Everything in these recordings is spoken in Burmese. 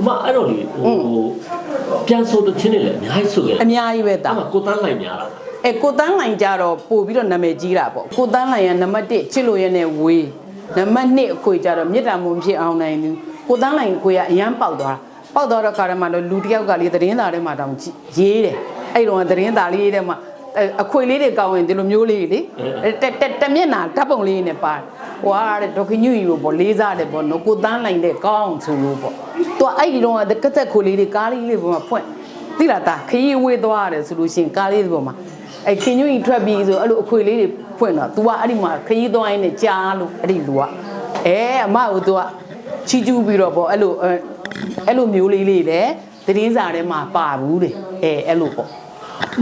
အမအဲ့တော့လေဟိုပြန်ဆိုတဲ့ချင်းတွေလည်းအများကြီးဆိုခဲ့တယ်အများကြီးပဲတာအဲ့မှာကိုတန်းလိုက်များတာအဲကိုတန်းလိုင်ကြတော့ပို့ပြီးတော့နာမည်ကြီးတာပေါ့ကိုတန်းလိုင်ကနံပါတ်1ချစ်လို့ရတဲ့ဝေးနံပါတ်2အခွေကြတော့မြစ်တာမွန်ဖြစ်အောင်နိုင်သူကိုတန်းလိုင်ကိုကအရန်ပေါက်သွားတာပေါက်သွားတော့ခါရမှာတော့လူတစ်ယောက်ကလေသတင်းသားထဲမှာတောင်ကြည့်ရေးတယ်အဲ့တော့သတင်းသားလေးထဲမှာအဲအခွေလေးတွေကောင်းရင်ဒီလိုမျိုးလေးလေအဲတက်တက်တက်မျက်နှာဓာတ်ပုံလေးနဲ့ပါတယ် ဟွာတဲ့ဒေါက်ခင်ညူကြီးကိုပေါ့လေးစားတယ်ပေါ့နော်ကိုတန်းလိုင်တဲ့ကောင်းဆိုလို့ပေါ့သူကအဲ့ဒီတော့ကကသက်ခွေလေးတွေကားလေးလေးပေါ်မှာဖွင့်သိလားတာခရီးဝေးသွားရတယ်ဆိုလို့ရှိရင်ကားလေးတွေပေါ်မှာအဲ့ခင်ညွန့်ကြီးထွက်ပြီးဆိုအဲ့လိုအခွေလေးတွေဖွင့်တော့ तू ကအဲ့ဒီမှာခရီးသွားရင်းနဲ့ကြားလို့အဲ့ဒီလူကအဲအမကို तू ကချီကျူးပြီးတော့ပေါ့အဲ့လိုအဲအဲ့လိုမျိုးလေးလေးလေသတင်းစာထဲမှာပါဘူးတဲ့အဲအဲ့လိုပေါ့အ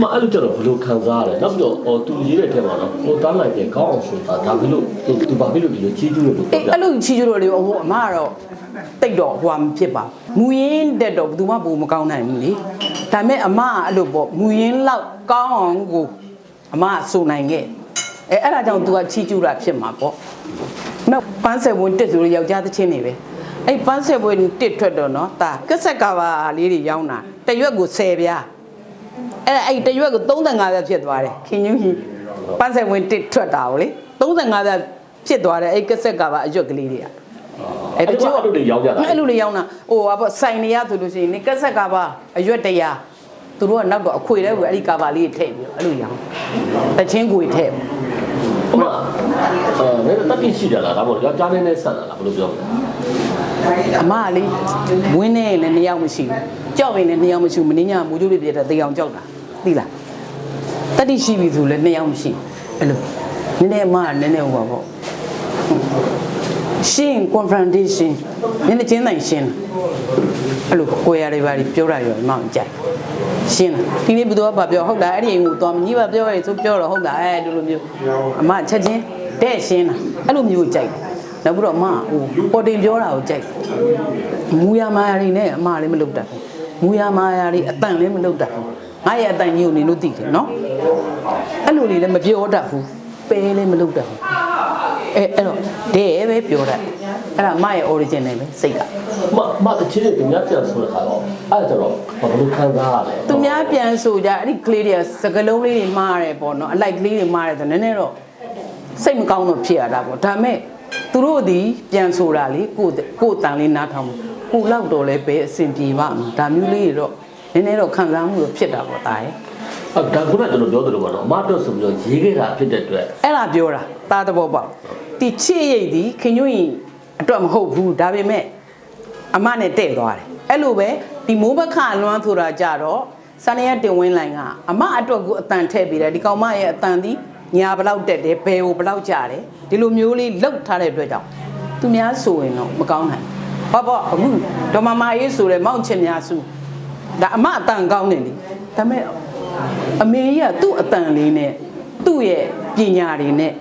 မအဲ့လိုကြတော့ဘယ်လိုခံစားရလဲနောက်ပြီးတော့ဟိုသူရေးတဲ့ထဲမှာတော့ကိုတန်းလိုက်ပြန်ကောင်းအောင်ဆိုတာဒါဘယ်လိုသူသူဘာဖြစ်လို့ဒီလိုချီးကျူးလို့လို့အေးအဲ့လိုချီကျူးလို့လေဟိုအမကတော့တိတ်တော့ဟိုမှာမဖြစ်ပါဘူးမူရင်းတက်တော့ဘယ်သူမှဘူးမကောင်းနိုင်ဘူးလေဒါပေမဲ့အမကအဲ့လိုပေါ့မူရင်းလောက်ကောင်းအောင်ကိုအမကစုံနိုင်ခဲ့အဲအဲ့ဒါကြောင့် तू ကချီကျူးတာဖြစ်မှာပေါ့နောက်ပန်းဆက်ဝင်တစ်ဆိုလို့ယောက်ျားသချင်းတွေပဲအဲ့ပန်းဆက်ဝင်တစ်ထွက်တော့နော်ဒါကက်ဆက်ကဘာလေးတွေရောင်းတာတစ်ရွက်ကို10ပြား အဲ့အဲ့တစ်ရွက်ကို35ပြားဖြစ်သွားတယ်ခင်ညူးကြီးပန်းဆက်ဝင်တစ်ထွက်တာကိုလေ35ပြားဖြစ်သွားတယ်အဲ့ကက်ဆက်ကဘာအရွက်ကလေးတွေကအဲ့တချို့အဲ့လိုတွေရောက်ကြတာအဲ့လိုလေးရောင်းတာဟိုဟာပေါ့ဆိုင်နေရဆိုလို့ရှိရင်ကက်ဆက်ကဘာအရွက်တရားသူတို့ကနောက်တော့အခွေတဲ့ကိုအဲ့ဒီကာဘာလေးထည့်ပြီးအဲ့လိုရောင်းတချင်းကိုထည့် အမအဲလည်းတက်ပြရှိကြလားဒါပေါ့ယောက်ျားနဲ့နဲ့ဆန်တာလားဘယ်လိုပြောလဲအမကလေဝင်းနေလည်းနှစ်ယောက်မရှိဘူးကြောက်ရင်လည်းနှစ်ယောက်မရှိဘူးမင်းညာမူကျိုးလေးပြတဲ့တေအောင်ကြောက်တာသိလားတတိရှိပြီဆိုလည်းနှစ်ယောက်မရှိဘူးအဲ့လိုနည်းနည်းအမကနည်းနည်းဟိုပါပေါ့ရှင်း confrontation နည်းနည်းချင်းတိုင်းရှင်းအဲ့လိုကိုယ်ရတယ်ပါပြောတာရောအမမကြိုက် ရှင်းဒီနေ့ဘယ်သူကပြောဟုတ်လားအဲ့ဒီအိမ်ကိုသွားမကြီးပါပြောရဲဆိုပြောတော့ဟုတ်လားအဲ့လိုလိုမျိုးအမချက်ချင်းတဲ့ရှင်းတာအဲ့လိုမျိုးကြိုက်တယ်နောက်ပြီးတော့အမဟိုပေါ်တင်ပြောတာကိုကြိုက်မူရမာယာတွေနဲ့အမလည်းမလုပ်တတ်ဘူးမူရမာယာတွေအတန်လည်းမလုပ်တတ်ဘူးငါရဲ့အတန်ကြီးကိုနင်တို့သိတယ်နော်အဲ့လိုလေးလည်းမပြောတတ်ဘူးပဲလည်းမလုပ်တတ်ဘူး အဲအဲ့တော့တဲ့ပဲပြောတတ်အဲ့ဒါအမရဲ့ origin နဲ့ပဲစိတ်ကမမတချင်းတွေသူများပြန်ဆိုတဲ့ခါတော့အဲ့ဒါကြတော့ဘယ်လိုခံစားရလဲသူများပြန်ဆိုကြအဲ့ဒီကလေးတွေကစကလုံးလေးတွေမှားတယ်ပေါ့နော်အလိုက်ကလေးတွေမှားတယ်ဆိုနည်းနည်းတော့စိတ်မကောင်းတော့ဖြစ်ရတာပေါ့ဒါမဲ့သူတို့ဒီပြန်ဆိုတာလေကိုယ့်ကိုယ်တန်လေးနားထောင်မှုကိုယ်လောက်တော့လဲပဲအဆင်ပြေပါမှာဒါမျိုးလေးတွေတော့နည်းနည်းတော့ခံစားမှုတော့ဖြစ်တာပေါ့တာရဲ့အဲ့ဒါခုနကကျွန်တော်ပြောသလိုပါတော့အမတော့ဆိုပြီးတော့ရေးခဲ့တာဖြစ်တဲ့အတွက်အဲ့ဒါပြောတာတာသဘောပေါက် ဒီချစ်ရိတ်ဒီခင်ညွန့်ရင်အတွက်မဟုတ်ဘူးဒါပေမဲ့အမနဲ့တဲ့သွားတယ်အဲ့လိုပဲဒီမိုးဘခအလွမ်းဆိုတာကြတော့စနေရတင်ဝင်းလိုင်ကအမအတွက်ကိုအတန်ထည့်ပေးတယ်ဒီကောင်မရဲ့အတန်ဒီညာဘလောက်တက်တယ်ဘယ်ကိုဘလောက်ကြတယ်ဒီလိုမျိုးလေးလှုပ်ထားတဲ့အတွက်ကြောင့်သူများဆိုရင်တော့မကောင်းနိုင်ဘောဘောအခုဒေါ်မမရေးဆိုတယ်မောင့်ချင်များစုဒါအမအတန်ကောင်းနေလေဒါပေမဲ့အမေကြီးကသူ့အတန်လေးနဲ့သူ့ရဲ့ပညာတွေနဲ့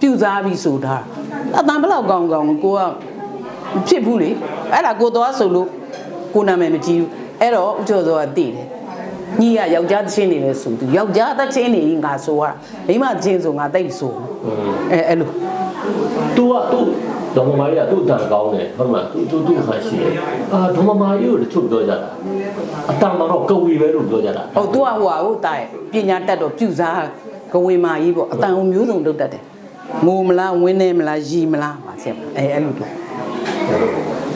ပြုစားပြီးဆိုတာအတန်ဘယ်လောက်ကောင်းကောင်းကိုကမဖြစ်ဘူးလေအဲ့ဒါကိုသွားဆိုလို့ကိုနာမည်မကြည့်ဘူးအဲ့တော့ဥကျော်စောကတည်တယ်ညီကယောက်ျားသချင်းနေလဲဆိုသူယောက်ျားသချင်းနေငါဆိုရတာမိမချင်းဆိုငါတိတ်ဆိုအဲအဲ့လိုသူကသူ့ဒေါ်မမာကြီးကသူ့တန်ကောင်းတယ်ဟုတ်မှာသူသူသူခါရှိတယ်အာဒေါ်မမာကြီးကိုတချို့ပြောကြတာအတန်မှာတော့ကဝီပဲလို့ပြောကြတာဟုတ်သူကဟိုဟာဟုတ်တာရဲ့ပညာတတ်တော့ပြုစားကဝင်မာကြီးပေါ့အတန်အမျိုးစုံလုပ်တတ်တယ် ငိုမလားဝင်းနေမလားရီမလားပါဆက်အဲအဲ့လိုတော့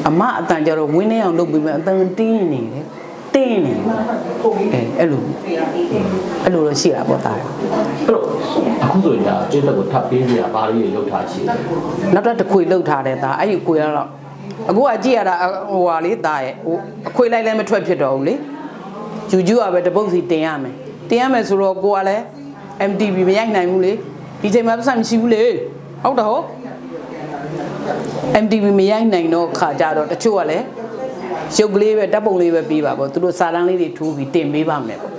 အမအတန်ကြတော့ဝင်းနေအောင်လုပ်ပြီးမှအတန်တင်းနေတယ်တင်းနေတယ်အဲအဲ့လိုအဲ့လိုတော့ရှိတာပေါ့တာအဲ့တော့အခုဆိုရင်ဒါအဲ့ဒါကိုထပ်ပေးနေရဘာလို့ရုပ်ထားရှိလဲနောက်တော့တစ်ခွေလှုပ်ထားတယ်ဒါအဲ့ဒီခွေကတော့အခုကကြည့်ရတာဟိုဟာလေးတာရဲ့ဟိုအခွေလိုက်လည်းမထွက်ဖြစ်တော့ဘူးလေဂျူဂျူကပဲတပုတ်စီတင်ရမယ်တင်ရမယ်ဆိုတော့ကိုကလည်း MTV မရိုက်နိုင်ဘူးလေ ဒီချိန်မှာပတ်စံမရှိဘူးလေဟုတ်တော့ဟုတ် MTV မရိုက်နိုင်တော့ခါကြတော့တချို့ကလည်းရုပ်ကလေးပဲဓာတ်ပုံလေးပဲပြီးပါပေါ့သူတို့စာတန်းလေးတွေထိုးပြီးတင်ပေးပါမယ်ပေါ့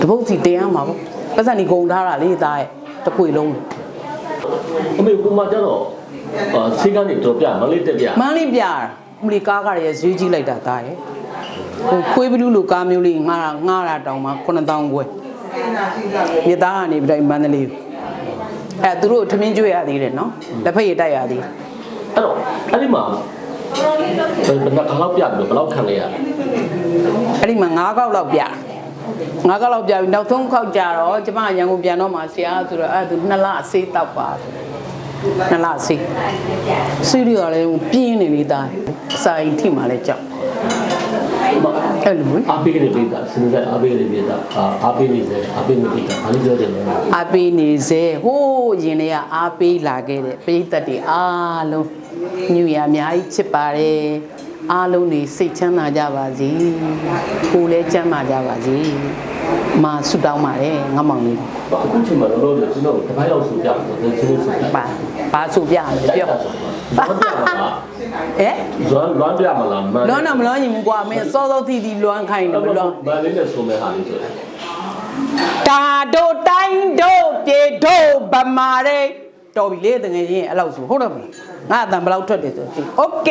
တပုတ်စီတင်ရမှာပေါ့ပတ်စံนี่ဂုံထားတာလေသားရဲ့တစ်ခွေလုံးအမေကမှကျတော့အာဆေးကနေတော့ပြမလေးတက်ပြမန်းလေးပြတာမလီကားကားရဲ့ဈေးကြီးလိုက်တာသားရဲ့ဟိုခွေးဘလူးလိုကားမျိုးလေးငှားတာငှားတာတောင်မှ9000ကျွဲ မြေသားကနေပြီးတော့မန္တလေးကိုအဲသူတို့ထမင်းကျွေးရသေးတယ်နော်လက်ဖက်ရည်တိုက်ရသေးတယ်အဲ့တော့အဲ့ဒီမှာဘယ်နှခါလောက်ပြပြီးဘယ်လောက်ခံလဲရလဲအဲ့ဒီမှာ၅ခေါက်လောက်ပြ၅ခေါက်လောက်ပြပြီးနောက်ဆုံးခေါက်ကြတော့ကျမရန်ကုန်ပြန်တော့မှဆရာဆိုတော့အဲ့ဒါသူနှစ်လအစေးတောက်ပါနှစ်လအစေးစီရီကလည်းပြင်းနေလေသားအစာအိမ်ထိမှလည်းကြောက် အဲ့လိုအားပေးနေပြီတာစဉ်းစားအားပေးနေပြီတာအားပေးနေတယ်အားပေးနေပြီတာဘာလို့ပြောတယ်လဲအားပေးနေစေဟိုးရင်တွေကအားပေးလာခဲ့တဲ့ပရိသတ်တွေအားလုံးညူရအများကြီးချစ်ပါတယ်အားလုံးနေစိတ်ချမ်းသာကြပါစေကိုယ်လည်းချမ်းသာကြပါစေ မာဆုတောင်းပါတယ်ငါမောင်လေး အခုချိန်မှာတော့လို့ကျွန်တော်တပိုင်းလောက်ဆိုပြတယ်ကျွန်တော်ဆိုပြ ပါပါဆုပြမယ်ပြော ဘာပြမလား ဟဲ့ ဇွမ်းလွမ်းပြမလား လွမ်းတော့မလွမ်းရင်ဘူးကွာမင်းစောစောသီးသီးလွမ်းခိုင်းတယ်မလွမ်း မလေးနဲ့ဆိုမဲ့ဟာလေးဆို တာတို့တိုင်းတို့ပြေတို့ဗမာရဲတော်ပြီလေတကယ်ချင်းအဲ့လောက်ဆိုဟုတ်တော့မလားငါအတန်ဘယ်လောက်ထွက်တယ်ဆိုသိโอเค